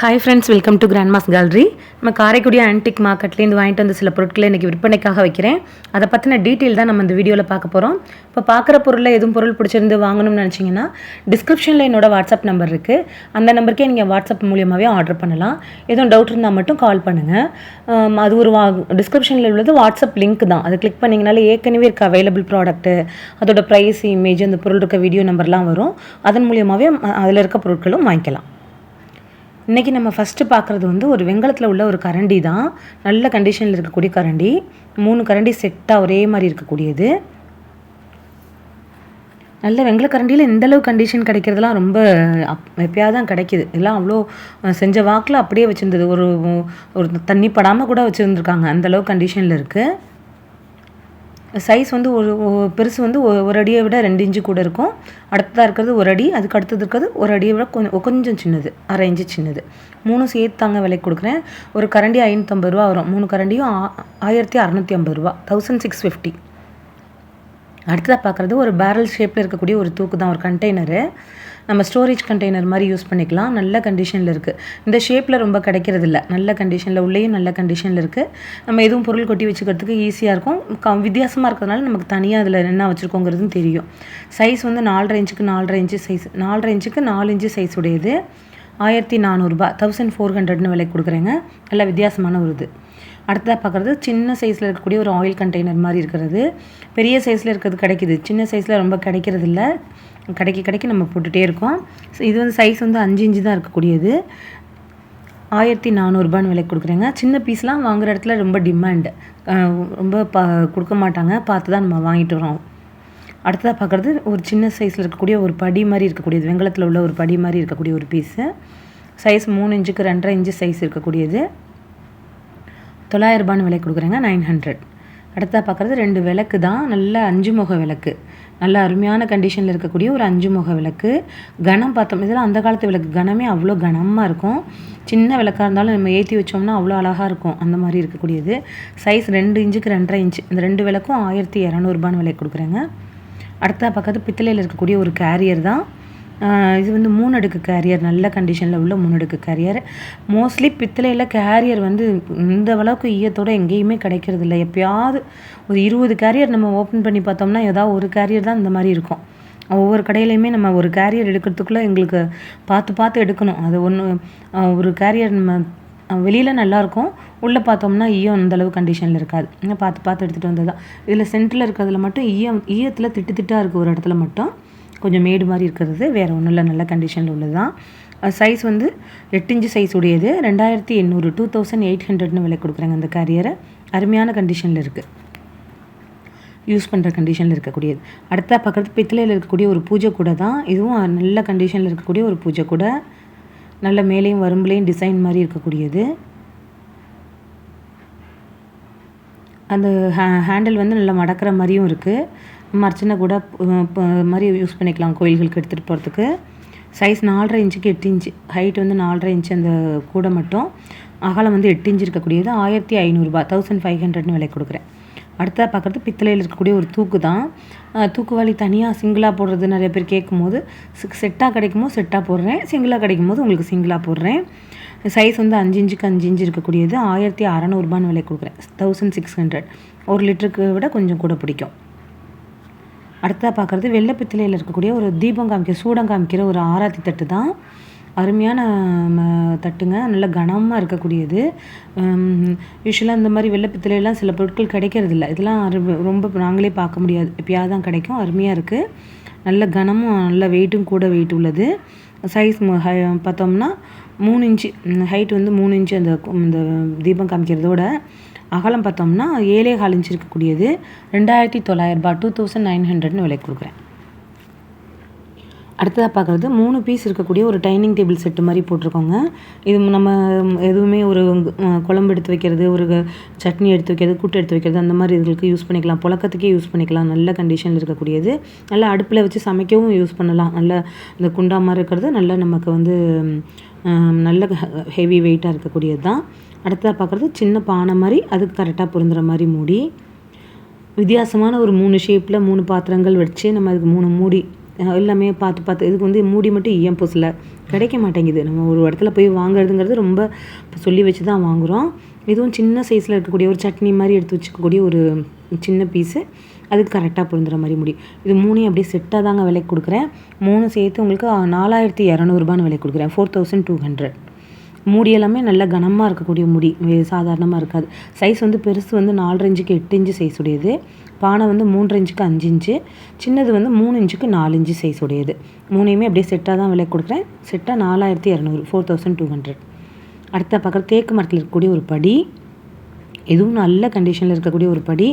Hi friends welcome to grandma's gallery நம்ம Karaikudi antique மார்க்கெட்லேருந்து வாங்கிட்டு வந்த சில பொருட்களை இன்றைக்கி விற்பனைக்காக வைக்கிறேன். அதை பற்றின டீட்டெயில் தான் நம்ம இந்த வீடியோவில் பார்க்க போகிறோம் இப்போ பார்க்குற பொருளில் எதுவும் பொருள் பிடிச்சிருந்து வாங்கணும்னு நினச்சிங்கன்னா டிஸ்கிரிப்ஷனில் என்னோட வாட்ஸ்அப் நம்பர் இருக்குது அந்த நம்பருக்கே நீங்கள் வாட்ஸ்அப் மூலியமாகவே ஆர்டர் பண்ணலாம். எதுவும் டவுட் இருந்தால் மட்டும் கால் பண்ணுங்கள் அது ஒரு வா டிஸ்கிரிப்ஷனில் உள்ளது வாட்ஸ்அப் லிங்க் தான். அதை கிளிக் பண்ணிங்கனாலே ஏற்கனவே இருக்க அவைலபிள் ப்ராடக்ட்டு அதோட ப்ரைஸ் இமேஜ் அந்த பொருள் இருக்க வீடியோ நம்பர்லாம் வரும். அதன் மூலியமாகவே அதில் இருக்க பொருட்களும் வாங்கிக்கலாம். இன்றைக்கி நம்ம ஃபஸ்ட்டு பார்க்குறது வந்து ஒரு வெங்கலத்தில் உள்ள ஒரு கரண்டி தான். நல்ல கண்டிஷனில் இருக்கக்கூடிய கரண்டி. மூணு கரண்டி செட்டாக ஒரே மாதிரி இருக்கக்கூடியது. நல்ல வெங்கல கரண்டியில் இந்த அளவு கண்டிஷன் கிடைக்கிறதுலாம் ரொம்ப அப் எப்பயாவது தான் கிடைக்கிது. எல்லாம் அவ்வளோ செஞ்ச வாக்கில் அப்படியே வச்சுருந்தது. ஒரு ஒரு தண்ணி படாமல் கூட வச்சுருந்துருக்காங்க. அந்தளவு கண்டிஷனில் இருக்குது சைஸ் வந்து ஒரு பெருசு வந்து ஒரு அடியை விட ரெண்டு இன்ச்சு கூட இருக்கும். அடுத்ததாக இருக்கிறது ஒரு அடி அதுக்கு அடுத்தது இருக்கிறது ஒரு அடியை விட கொஞ்சம் கொஞ்சம் சின்னது அரை இன்ச்சு சின்னது. மூணும் சேர்த்து தாங்க விலைக்கு கொடுக்குறேன். ஒரு கரண்டி ஐநூற்றம்பது ரூபா வரும். மூணு கரண்டியும் ஆ- ஆயிரத்தி அறநூற்றி ஐம்பது ரூபா. தௌசண்ட் சிக்ஸ் ஃபிஃப்டி அடுத்ததாக பார்க்குறது ஒரு பேரல் ஷேப்பில் இருக்கக்கூடிய ஒரு தூக்கு தான் ஒரு கண்டெய்னரு நம்ம ஸ்டோரேஜ் கண்டெய்னர் மாதிரி யூஸ் பண்ணிக்கலாம். நல்ல கண்டிஷனில் இருக்குது இந்த ஷேப்பில் ரொம்ப கிடைக்கிறது இல்லை. நல்ல கண்டிஷனில் உள்ளேயும் நல்ல கண்டிஷனில் இருக்குது நம்ம எதுவும் பொருள் கொட்டி வச்சுக்கிறதுக்கு ஈஸியாக இருக்கும். க வித்தியாசமாக இருக்கிறதுனால நமக்கு தனியாக அதில் என்ன வச்சுருக்கோங்கிறதும் தெரியும். சைஸ் வந்து நாலரை இன்ச்சுக்கு நாலரை இன்ச்சு சைஸ் நாலரை இன்ச்சுக்கு நாலு இன்ச்சு சைஸ் உடையது. ஆயிரத்தி நானூறுரூபா தௌசண்ட் ஃபோர் ஹண்ட்ரட்னு விலைக்கு கொடுக்குறேங்க. நல்லா வித்தியாசமான ஒரு இது. அடுத்ததாக பார்க்குறது சின்ன சைஸில் இருக்கக்கூடிய ஒரு ஆயில் கண்டெய்னர் மாதிரி இருக்கிறது. பெரிய சைஸில் இருக்கிறது கிடைக்குது. சின்ன சைஸில் ரொம்ப கிடைக்கிறது இல்லை கிடைக்க கிடைக்க நம்ம போட்டுகிட்டே இருக்கோம். இது வந்து சைஸ் வந்து அஞ்சு இன்ச்சு தான் இருக்கக்கூடியது. ஆயிரத்தி நானூறுபான்னு விலை கொடுக்குறேங்க. சின்ன பீஸ்லாம் வாங்குகிற இடத்துல ரொம்ப டிமாண்டு ரொம்ப பா கொடுக்க மாட்டாங்க. பார்த்து தான் நம்ம வாங்கிட்டு வரோம். அடுத்ததாக பார்க்குறது ஒரு சின்ன சைஸில் இருக்கக்கூடிய ஒரு படி மாதிரி இருக்கக்கூடியது. வெங்கலத்தில் உள்ள ஒரு படி மாதிரி இருக்கக்கூடிய ஒரு பீஸு சைஸ் மூணு இன்ச்சுக்கு ரெண்டரை இன்ச்சு சைஸ் இருக்கக்கூடியது. தொள்ளாயிரம் ரூபான்னு விலை கொடுக்குறேங்க நைன் ஹண்ட்ரட் அடுத்தா பார்க்குறது ரெண்டு விளக்கு தான் நல்ல அஞ்சு முக விளக்கு. நல்ல அருமையான கண்டிஷனில் இருக்கக்கூடிய ஒரு அஞ்சு முக விளக்கு. கனம் பார்த்தோம் இதெல்லாம் அந்த காலத்து விளக்கு. கனமே அவ்வளோ கனமாக இருக்கும். சின்ன விளக்காக இருந்தாலும் நம்ம ஏற்றி வச்சோம்னா அவ்வளோ அழகாக இருக்கும். அந்த மாதிரி இருக்கக்கூடியது. சைஸ் ரெண்டு இன்ச்சுக்கு ரெண்டரை இன்ச்சு. இந்த ரெண்டு விளக்கும் ஆயிரத்தி இரநூறுபான்னு விலை கொடுக்குறேங்க. அடுத்தா பக்கத்து பித்தளையில் இருக்கக்கூடிய ஒரு கேரியர் தான். இது வந்து மூணு அடுக்கு கேரியர் நல்ல கண்டிஷனில் உள்ள மூணு அடுக்கு கேரியர் மோஸ்ட்லி பித்தளையில் கேரியர் வந்து இந்த அளவுக்கு ஈயத்தோட எங்கேயுமே கிடைக்கிறது இல்லை. எப்பயாவது ஒரு இருபது கேரியர் நம்ம ஓப்பன் பண்ணி பார்த்தோம்னா ஏதாவது ஒரு கேரியர் தான் இந்த மாதிரி இருக்கும். ஒவ்வொரு கடையிலையுமே நம்ம ஒரு கேரியர் எடுக்கிறதுக்குள்ளே எங்களுக்கு பார்த்து பார்த்து எடுக்கணும். அது ஒன்று ஒரு கேரியர் நம்ம வெளியில் நல்லாயிருக்கும் உள்ளே பார்த்தோம்னா ஈயம் அந்த அளவு கண்டிஷனில் இருக்காது. பார்த்து பார்த்து எடுத்துகிட்டு வந்தது தான் இதில் சென்டரில் இருக்கிறதுல மட்டும் ஈயம் ஈயத்தில் திட்டு திட்டாக இருக்குது ஒரு இடத்துல மட்டும். கொஞ்சம் மேடு மாதிரி இருக்கிறது வேறு ஒன்றும் இல்லை நல்ல கண்டிஷனில் உள்ளது தான் சைஸ் வந்து எட்டு இன்ச்சு சைஸ் உடையது. ரெண்டாயிரத்தி எண்ணூறு டூ தௌசண்ட் எயிட் ஹண்ட்ரட்னு விலை கொடுக்குறாங்க அந்த கேரியரை அருமையான கண்டிஷனில் இருக்குது யூஸ் பண்ணுற கண்டிஷனில் இருக்கக்கூடியது. அடுத்த பக்கத்து பித்தளையில் இருக்கக்கூடிய ஒரு பூஜை கூட தான். இதுவும் நல்ல கண்டிஷனில் இருக்கக்கூடிய ஒரு பூஜை கூட. நல்ல மேலேயும் வரும்புலேயும் டிசைன் மாதிரி இருக்கக்கூடியது. அந்த ஹே ஹேண்டில் வந்து நல்லா மடக்கிற மாதிரியும் இருக்குது மர்ச்சனை கூட மாதிரி யூஸ் பண்ணிக்கலாம் கோயில்களுக்கு எடுத்துகிட்டு போகிறதுக்கு சைஸ் நாலரை இன்ச்சுக்கு எட்டு இன்ச்சு. ஹைட் வந்து நாலரை இன்ச்சு அந்த கூடை மட்டும். அகலம் வந்து எட்டு இன்ச்சு இருக்கக்கூடியது. ஆயிரத்தி ஐநூறுரூபா தௌசண்ட் ஃபைவ் ஹண்ட்ரட்னு விலை கொடுக்குறேன். அடுத்ததாக பார்க்குறது பித்தளையில் இருக்கக்கூடிய ஒரு தூக்கு தான். தூக்கு தூக்குவாளி தனியாக சிங்கிளாக போடுறது நிறைய பேர் கேட்கும்போது செட்டாக கிடைக்குமோ செட்டாக போடுறேன். சிங்கிளாக கிடைக்கும் போது உங்களுக்கு சிங்கிளாக போடுறேன். சைஸ் வந்து அஞ்சு இன்ச்சுக்கு அஞ்சு இன்ச்சு இருக்கக்கூடியது. ஆயிரத்தி அறநூறுபான்னு விலை கொடுக்குறேன். தௌசண்ட் சிக்ஸ் ஹண்ட்ரட் ஒரு லிட்டருக்கு விட கொஞ்சம் கூட பிடிக்கும். அடுத்ததாக பார்க்குறது வெள்ளை பித்தளையில் இருக்கக்கூடிய ஒரு தீபம் காமிக்கிற சூடம் காமிக்கிற ஒரு ஆராத்தி தட்டு தான். அருமையான தட்டுங்க. நல்ல கனமாக இருக்கக்கூடியது. யூஸ்வலாக இந்த மாதிரி வெள்ளை பித்தளையெல்லாம் சில பொருட்கள் கிடைக்கிறது இல்லை இதெல்லாம் அரு- ரொம்ப நாங்களே பார்க்க முடியாது. எப்பயாவது தான் கிடைக்கும். அருமையாக இருக்குது நல்ல கனமும் நல்ல வெயிட்டும் கூட வெயிட் உள்ளது. சைஸ் பார்த்தோம்னா மூணு இன்ச்சு ஹைட் வந்து மூணு இன்ச்சு அந்த இந்த தீபம் காமிக்கிறதோட அகலம் பார்த்தோம்னா ஏழே கால் இன்ச் இருக்கக்கூடியது. ரெண்டாயிரத்தி தொள்ளாயிரரூபா டூ தௌசண்ட் நைன் ஹண்ட்ரட்னு விலை கொடுக்குறேன். அடுத்ததாக பார்க்குறது மூணு பீஸ் இருக்கக்கூடிய ஒரு டைனிங் டேபிள் செட்டு மாதிரி போட்டிருக்கோங்க. இது நம்ம எதுவுமே ஒரு குழம்பு எடுத்து வைக்கிறது ஒரு க- சட்னி எடுத்து வைக்கிறது கூட்டு எடுத்து வைக்கிறது அந்த மாதிரி இதுகளுக்கு யூஸ் பண்ணிக்கலாம். புழக்கத்துக்கே யூஸ் பண்ணிக்கலாம். நல்ல கண்டிஷனில் இருக்கக்கூடியது. நல்லா அடுப்பில் வச்சு சமைக்கவும் யூஸ் பண்ணலாம். நல்ல இந்த குண்டா மாதிரி இருக்கிறது நல்ல நமக்கு வந்து நல்ல ஹெவி வெயிட்டாக இருக்கக்கூடியது தான் அடுத்ததாக பார்க்குறது சின்ன பானை மாதிரி அதுக்கு கரெக்டாக பொருந்துகிற மாதிரி மூடி வித்தியாசமான ஒரு மூணு ஷேப்பில் மூணு பாத்திரங்கள் வச்சு நம்ம அதுக்கு மூணு மூடி எல்லாமே பார்த்து பார்த்து இதுக்கு வந்து மூடி மட்டும் ஈயம் பூசல. கிடைக்க மாட்டேங்குது. நம்ம ஒரு இடத்துல போய் வாங்குறதுங்கிறது ரொம்ப சொல்லி வச்சு தான் வாங்குகிறோம் இதுவும் சின்ன சைஸில் இருக்கக்கூடிய ஒரு சட்னி மாதிரி எடுத்து வச்சுக்கக்கூடிய ஒரு சின்ன பீஸு அதுக்கு கரெக்டாக பொருந்துற மாதிரி முடி. இது மூணையும் அப்படியே செட்டாக தாங்க விலைக்கு கொடுக்குறேன். மூணு சேர்த்து உங்களுக்கு நாலாயிரத்தி இரநூறுபான்னு விலைக்கு கொடுக்குறேன். ஃபோர் தௌசண்ட் டூ ஹண்ட்ரட் முடி எல்லாமே நல்ல கனமாக இருக்கக்கூடிய முடி. சாதாரணமாக இருக்காது. சைஸ் வந்து பெருசு வந்து நாலரை இன்ச்சுக்கு எட்டு இன்ச்சு சைஸ் உடையது. பானை வந்து மூன்று இன்ச்சுக்கு அஞ்சு இன்ச்சு. சின்னது வந்து மூணு இன்ச்சுக்கு நாலு இன்ச்சு சைஸ் உடையது. மூணையுமே அப்படியே செட்டாக தான் விலை கொடுக்குறேன். செட்டாக நாலாயிரத்தி இரநூறு ஃபோர் தௌசண்ட் டூ ஹண்ட்ரட் அடுத்த பக்கம் தேக்கு மரத்தில் இருக்கக்கூடிய ஒரு படி. இதுவும் நல்ல கண்டிஷனில் இருக்கக்கூடிய ஒரு படி.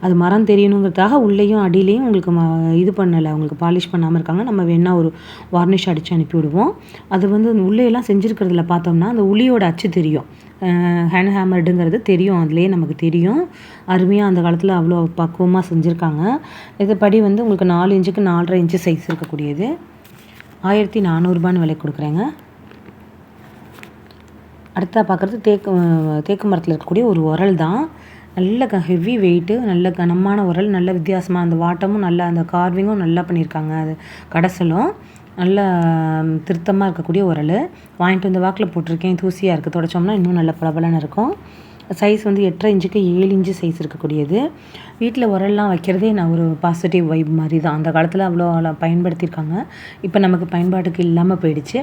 அது மரம் தெரியணுங்கிறதுக்காக உள்ளேயும் அடியிலையும் உங்களுக்கு ம இது பண்ணலை. உங்களுக்கு பாலிஷ் பண்ணாமல் இருக்காங்க. நம்ம வேணால் ஒரு வார்னிஷ் அடித்து அனுப்பிவிடுவோம். அது வந்து அந்த உள்ளேயெல்லாம் செஞ்சுருக்கிறதுல பார்த்தோம்னா அந்த உளியோட அச்சு தெரியும். ஹேண்ட் ஹேமர்டுங்கிறது தெரியும். அதுலேயே நமக்கு தெரியும். அருமையாக அந்த காலத்தில் அவ்வளோ பக்குவமாக செஞ்சுருக்காங்க. இது படி வந்து உங்களுக்கு நாலு இன்ச்சுக்கு நாலரை இன்ச்சு சைஸ் இருக்கக்கூடியது. ஆயிரத்தி நானூறுபான்னு விலை கொடுக்குறேங்க. அடுத்தா பார்க்குறது தேக்கு தேக்கு மரத்தில் இருக்கக்கூடிய ஒரு உரல் தான். நல்ல க ஹெவி வெயிட்டு நல்ல கனமான உரல் நல்ல வித்தியாசமாக அந்த வாட்டமும் நல்லா அந்த கார்விங்கும் நல்லா பண்ணியிருக்காங்க. அது கடைசலும் நல்ல திருத்தமாக இருக்கக்கூடிய உரல். வாங்கிட்டு வந்து வாக்கில் போட்டிருக்கேன். தூசியாக இருக்குது தொடச்சோம்னா இன்னும் நல்ல பளபளன்னு இருக்கும். சைஸ் வந்து எட்டரை இன்ச்சுக்கு ஏழு இன்ச்சு சைஸ் இருக்கக்கூடியது. வீட்டில் உரல்லாம் வைக்கிறதே நான் ஒரு பாசிட்டிவ் வைப் மாதிரி தான் அந்த காலத்தில் அவ்வளோ பயன்படுத்தியிருக்காங்க. இப்போ நமக்கு பயன்பாட்டுக்கு இல்லாமல் போயிடுச்சு.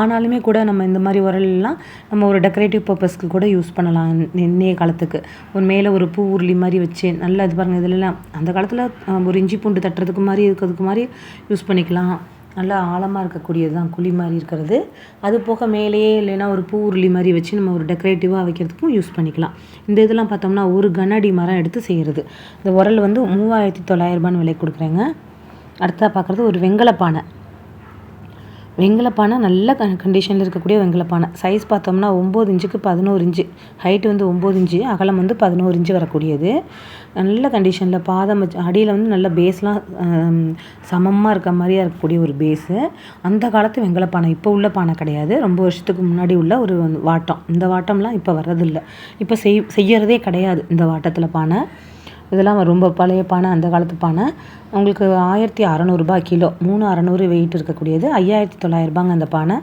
ஆனாலுமே கூட நம்ம இந்த மாதிரி உரல்லாம் நம்ம ஒரு டெக்கரேட்டிவ் பர்பஸ்க்கு கூட யூஸ் பண்ணலாம் இன்னைய காலத்துக்கு. ஒரு மேலே ஒரு பூ உருளி மாதிரி வச்சு நல்லா இது பாருங்கள் இதுலலாம் அந்த காலத்தில் ஒரு இஞ்சி பூண்டு தட்டுறதுக்கு மாதிரி இருக்கிறதுக்கு மாதிரி யூஸ் பண்ணிக்கலாம். நல்லா ஆழமாக இருக்கக்கூடியது தான் குழி மாதிரி இருக்கிறது. அது போக மேலேயே இல்லைன்னா ஒரு பூ உருளி மாதிரி வச்சு நம்ம ஒரு டெக்கரேட்டிவாக வைக்கிறதுக்கும் யூஸ் பண்ணிக்கலாம். இந்த இதெல்லாம் பார்த்தோம்னா ஒரு கண்ணாடி மரம் எடுத்து செய்கிறது இந்த உரல் வந்து மூவாயிரத்தி தொள்ளாயிரரூபான்னு விலை கொடுக்குறேங்க. அடுத்தா பார்க்குறது ஒரு வெங்கல பானை வெங்கலப்பானை நல்ல க கண்டிஷனில் இருக்கக்கூடிய வெங்கலப்பானை. சைஸ் பார்த்தோம்னா ஒம்பது இன்ச்சுக்கு பதினோரு இன்ச்சு. ஹைட்டு வந்து ஒம்பது இன்ச்சு அகலம் வந்து பதினோரு இன்ச்சு வரக்கூடியது. நல்ல கண்டிஷனில் பாதம் வச்சு அடியில் வந்து நல்ல பேஸ்லாம் சமமாக இருக்க மாதிரியாக இருக்கக்கூடிய ஒரு பேஸு அந்த காலத்து வெங்கலப்பானை இப்போ உள்ள பானை கிடையாது. ரொம்ப வருஷத்துக்கு முன்னாடி உள்ள ஒரு வாட்டம். இந்த வாட்டம்லாம் இப்போ வர்றதில்லை. இப்போ செய் செய்யறதே கிடையாது இந்த வாட்டத்தில் பானை. இதெல்லாம் ரொம்ப பழைய பானை அந்த காலத்து பானை. உங்களுக்கு ஆயிரத்தி அறநூறுபா கிலோ மூணு அறநூறு வெயிட் இருக்கக்கூடியது. ஐயாயிரத்தி தொள்ளாயிரரூபாங்க அந்த பானை.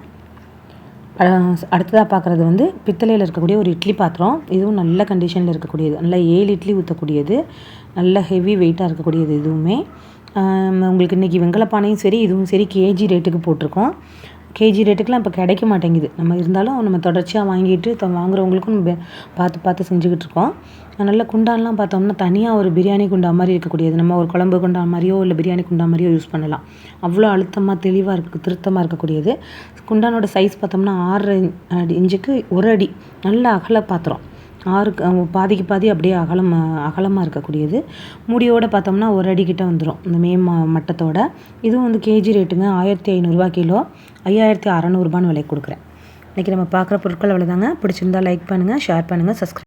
அடுத்ததாக பார்க்குறது வந்து பித்தளையில் இருக்கக்கூடிய ஒரு இட்லி பாத்திரம். இதுவும் நல்ல கண்டிஷனில் இருக்கக்கூடியது. நல்ல ஏழு இட்லி ஊற்றக்கூடியது நல்ல ஹெவி வெயிட்டாக இருக்கக்கூடியது இதுவுமே. உங்களுக்கு இன்றைக்கி வெங்கல பானையும் சரி இதுவும் சரி கேஜி ரேட்டுக்கு போட்டிருக்கோம். கேஜி ரேட்டுக்கெலாம் இப்போ கிடைக்க மாட்டேங்குது. நம்ம இருந்தாலும் நம்ம தொடர்ச்சியாக வாங்கிட்டு வாங்குறவங்களுக்கும் நம்ம பார்த்து பார்த்து செஞ்சுக்கிட்டு இருக்கோம். நல்ல குண்டான்லாம் பார்த்தோம்னா தனியாக ஒரு பிரியாணி குண்டா மாதிரி இருக்கக்கூடியது. நம்ம ஒரு குழம்பு குண்டா மாதிரியோ இல்லை பிரியாணி குண்டா மாதிரியோ யூஸ் பண்ணலாம். அவ்வளோ அழுத்தமாக தெளிவாக இருக்குது திருத்தமாக இருக்கக்கூடியது. குண்டானோட சைஸ் பார்த்தோம்னா ஆறு அடி இஞ்சுக்கு ஒரு அடி. நல்ல அகல பாத்திரம். ஆறு பாதிக்கு பாதி அப்படியே அகலம் அகலமாக இருக்கக்கூடியது. முடியோடு பார்த்தோம்னா ஒரு அடிக்கிட்ட வந்துடும் இந்த மே மட்டத்தோட. இதுவும் வந்து கேஜி ரேட்டுங்க ஆயிரத்தி ஐநூறுரூவா கிலோ. ஐயாயிரத்தி அறநூறுபான்னு விலை கொடுக்குறேன். இன்றைக்கி நம்ம பார்க்குற பொருட்கள் அவ்வளோதாங்க பிடிச்சிருந்தா லைக் பண்ணுங்கள் ஷேர் பண்ணுங்கள் சப்ஸ்கிரைப்